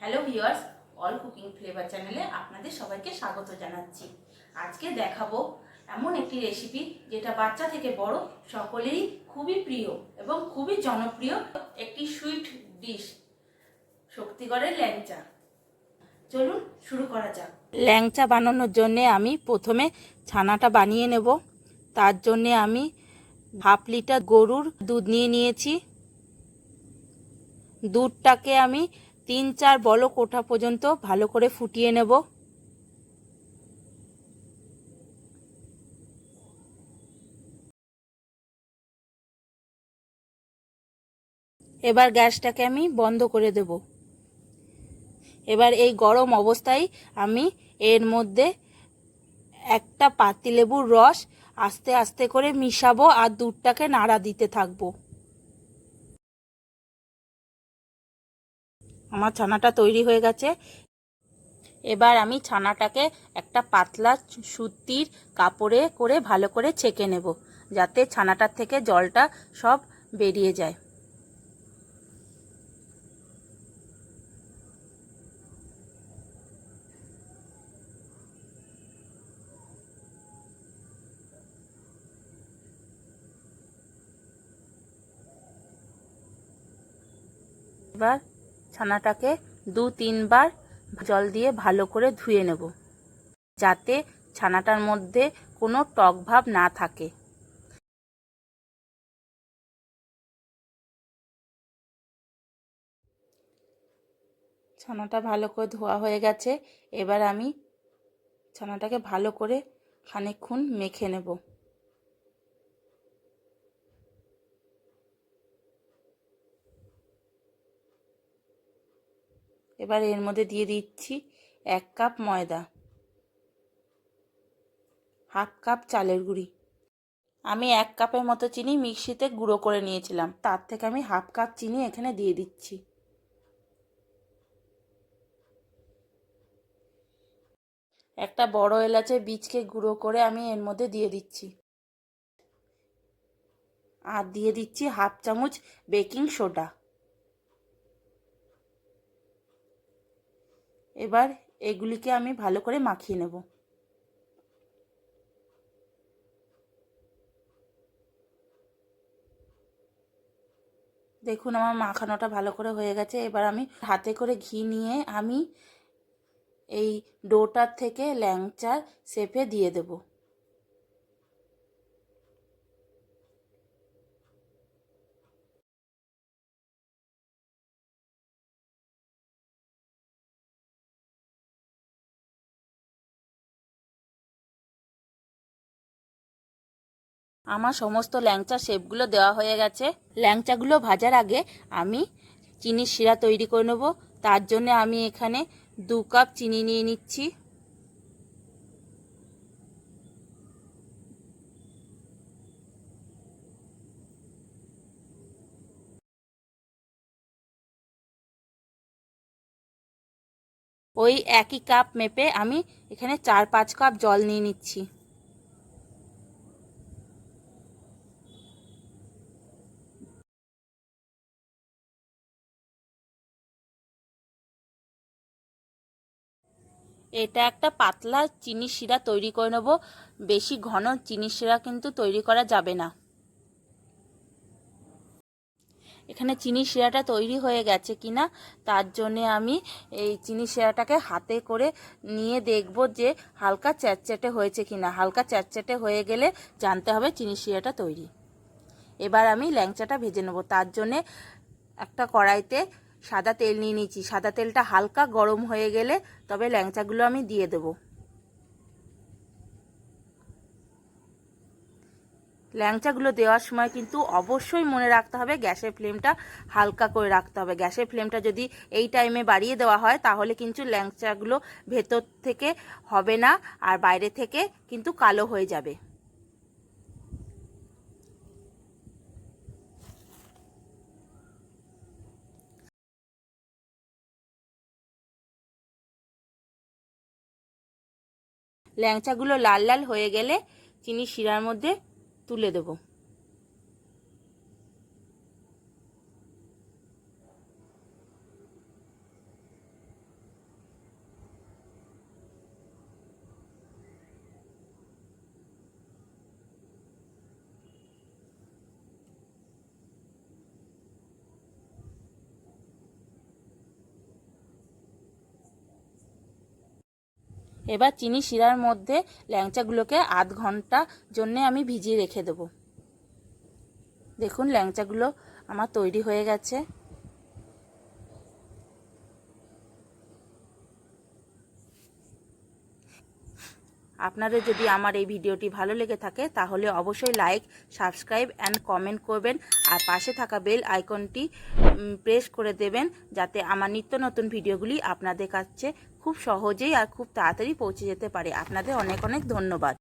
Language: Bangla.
Hello viewers all cooking flavour চ্যানেলে আপনাদের সবাইকে স্বাগত জানাচ্ছি। আজকে দেখাবো এমন একটি রেসিপি যেটা বাচ্চা থেকে বড় সকলেরই খুবই প্রিয় এবং খুবই জনপ্রিয় একটি সুইট ডিশ শক্তিগড়ের ল্যাংচা। চলুন শুরু করা যাক। ল্যাংচা বানানোর জন্যে আমি প্রথমে ছানাটা বানিয়ে নেব। তার জন্যে আমি হাফ লিটার গরুর দুধ নিয়ে নিয়েছি। দুধটাকে আমি তিন চার বলক ওঠা পর্যন্ত ভালো করে ফুটিয়ে নেব। এবার গ্যাসটাকে আমি বন্ধ করে দেব। এবার এই গরম অবস্থায় আমি এর মধ্যে একটা পাতিলেবুর রস আস্তে আস্তে করে মিশাবো আর দুধটাকে নাড়া দিতে থাকব। আমার ছানাটা তৈরি হয়ে গেছে। এবার আমি ছানাটাকে একটা পাতলা সুতির কাপড়ে করে ভালো করে ছেঁকে নেব, যাতে ছানাটার থেকে জলটা সব বেরিয়ে যায়। এবার ছানাটাকে দু তিনবার জল দিয়ে ভালো করে ধুয়ে নেব, যাতে ছানাটার মধ্যে কোনো টক ভাব না থাকে। ছানাটা ভালো করে ধোয়া হয়ে গেছে, এবার আমি ছানাটাকে ভালো করে খানিকক্ষণ মেখে নেব। এবার এর মধ্যে দিয়ে দিচ্ছি এক কাপ ময়দা, হাফ কাপ চালের গুঁড়ি। আমি এক কাপের মতো চিনি মিক্সিতে গুঁড়ো করে নিয়েছিলাম, তার থেকে আমি হাফ কাপ চিনি এখানে দিয়ে দিচ্ছি। একটা বড় এলাচের বীজকে গুঁড়ো করে আমি এর মধ্যে দিয়ে দিচ্ছি। আর দিয়ে দিচ্ছি হাফ চামচ বেকিং সোডা। এবার এগুলিকে আমি ভালো করে মাখিয়ে নেব। দেখুন, আমার মাখানোটা ভালো করে হয়ে গেছে। এবার আমি হাতে করে ঘি নিয়ে আমি এই ডোটার থেকে ল্যাংচার শেপে দিয়ে দেব। আমার সমস্ত ল্যাংচা শেপগুলো দেওয়া হয়ে গেছে। ল্যাংচাগুলো ভাজার আগে আমি চিনির শিরা তৈরি করে নেব। তার জন্য আমি এখানে দু কাপ চিনি নিয়ে নিচ্ছি। ওই একই কাপ মেপে আমি এখানে চার পাঁচ কাপ জল নিয়ে নিচ্ছি। এটা একটা পাতলা চিনি শিরা তৈরি করে নেব। বেশি ঘন চিনি শিরা কিন্তু তৈরি করা যাবে না। এখানে চিনি শিরাটা তৈরি হয়ে গেছে কিনা, তার জন্যে আমি এই চিনি শিরাটাকে হাতে করে নিয়ে দেখব যে হালকা চ্যাটচ্যাটে হয়েছে কিনা। হালকা চ্যাটচ্যাটে হয়ে গেলে জানতে হবে চিনি শিরাটা তৈরি। এবার আমি ল্যাংচাটা ভেজে নেব। তার জন্যে একটা কড়াইতে সাদা তেল নিয়ে নিয়েছি। সাদা তেলটা হালকা গরম হয়ে গেলে তবে ল্যাংচাগুলো আমি দিয়ে দেব। ল্যাংচাগুলো দেওয়ার সময় কিন্তু অবশ্যই মনে রাখতে হবে, গ্যাসের ফ্লেমটা হালকা করে রাখতে হবে। গ্যাসের ফ্লেমটা যদি এই টাইমে বাড়িয়ে দেওয়া হয়, তাহলে কিন্তু ল্যাংচাগুলো ভেতর থেকে হবে না, আর বাইরে থেকে কিন্তু কালো হয়ে যাবে। ল্যাংচাগুলো লাল লাল হয়ে গেলে চিনি শিরার মধ্যে তুলে দেব। এবার চিনি শিরার মধ্যে ল্যাংচাগুলোকে আধ ঘণ্টা জন্যে আমি ভিজিয়ে রেখে দেবো। দেখুন ল্যাংচাগুলো আমার তৈরি হয়ে গেছে। আপনাদের যদি আমার এই ভিডিওটি ভালো লেগে থাকে, তাহলে অবশ্যই লাইক সাবস্ক্রাইব অ্যান্ড কমেন্ট করবেন। আর পাশে থাকা বেল আইকনটি প্রেস করে দেবেন, যাতে আমার নিত্য নতুন ভিডিওগুলি আপনাদের কাছে খুব সহজেই আর খুব তাড়াতাড়ি পৌঁছে যেতে পারে। আপনাদের অনেক অনেক ধন্যবাদ।